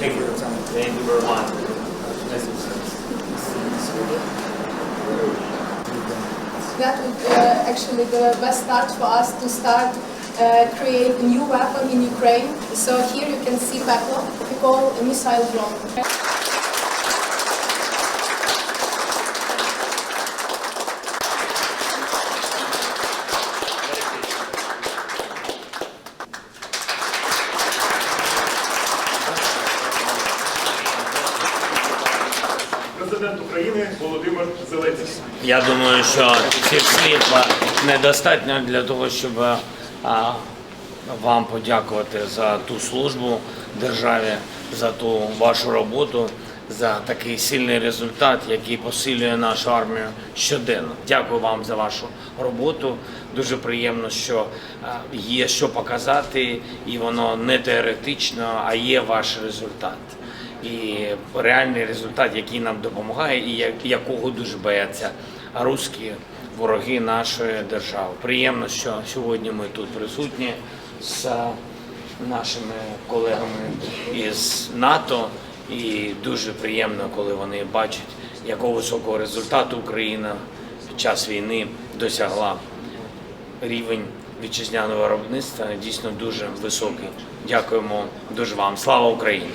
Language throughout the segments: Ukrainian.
Thank you very much. That would uh, actually the best start for us to start uh, create a new weapon in Ukraine. So here you can see Peklo, a missile drone. Президент України Володимир Зеленський. Я думаю, що цих слів е, недостатньо для того, щоб е, вам подякувати за ту службу державі, за ту вашу роботу, за такий сильний результат, який посилює нашу армію щоденно. Дякую вам за вашу роботу. Дуже приємно, що е, є що показати, і воно не теоретично, а є ваш результат. І реальний результат, який нам допомагає, і якого дуже бояться русські вороги нашої держави. Приємно, що сьогодні ми тут присутні з нашими колегами із НАТО. І дуже приємно, коли вони бачать, якого високого результату Україна під час війни досягла рівень вітчизняного виробництва дійсно дуже високий. Дякуємо дуже вам. Слава Україні!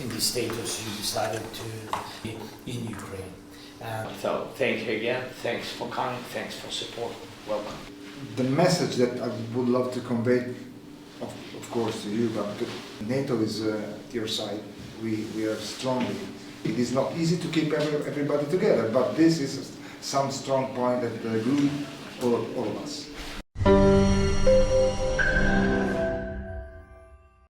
In this status you decided to be in Ukraine. Uh, so thank you again. Thanks for coming. Thanks for support. Welcome. The message that I would love to convey, of, of course, to you, but to- NATO is uh, at your side. We, we are strongly. It is not easy to keep every, everybody together, but this is some strong point that uh, glue all, all of us.